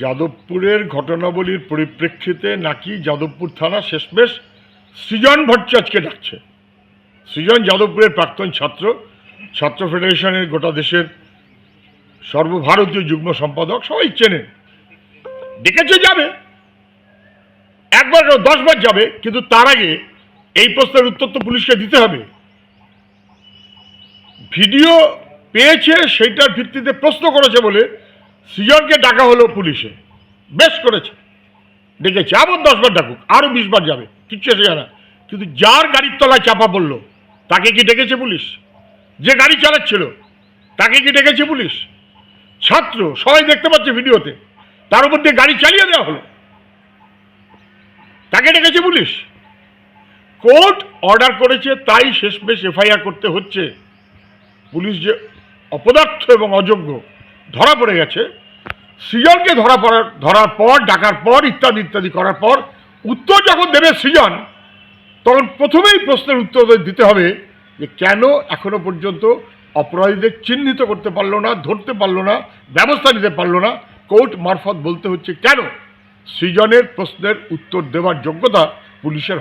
যাদবপুরের ঘটনাবলীর পরিপ্রেক্ষিতে নাকি যাদবপুর থানা শেষমেশ সৃজন ভট্টাচার্যকে ডাকছে। সৃজন যাদবপুরের প্রাক্তন ছাত্র ছাত্র ফেডারেশনের গোটা দেশের সর্বভারতীয় যুগ্ম সম্পাদক, সবাই চেনেন ডেকেছে যাবে। একবার দশবার যাবে, কিন্তু তার আগে এই প্রশ্নের উত্তর তো পুলিশকে দিতে হবে। ভিডিও পেয়েছে, সেইটার ভিত্তিতে প্রশ্ন করেছে বলে সৃজনকে ডাকা হলো পুলিশে। বেশ করেছে। ডেকেছে। আবার দশবার ডাকুক আরও বিশবার যাবে। কিচ্ছু এসে যায় কিন্তু যার গাড়ির তলায় চাপা পড়ল, তাকে কি ডেকেছে পুলিশ? যে গাড়ি চালাচ্ছিল, তাকে কি ডেকেছে পুলিশ? ছাত্র, সবাই দেখতে পাচ্ছে ভিডিওতে, তার উপর দিয়ে গাড়ি চালিয়ে দেওয়া হলো। তাকে ডেকেছে পুলিশ। কোর্ট অর্ডার করেছে, তাই শেষমেশ এফআইআর করতে হচ্ছে। পুলিশ যে অপদার্থ এবং অযোগ্য ধরা পড়ে গেছে। সৃজনকে ধরা পড়ার ধরার পর, ডাকার পর, ইত্যাদি ইত্যাদি করার পর, উত্তর যখন দেবে সৃজন, তখন প্রথমেই প্রশ্নের উত্তর দিতে হবে যে কেন এখনও পর্যন্ত অপরাধীদের চিহ্নিত করতে পারল না, ধরতে পারল না, ব্যবস্থা নিতে পারল না, কোর্ট মারফত বলতে হচ্ছে কেন? সৃজনের প্রশ্নের উত্তর দেওয়ার যোগ্যতা পুলিশের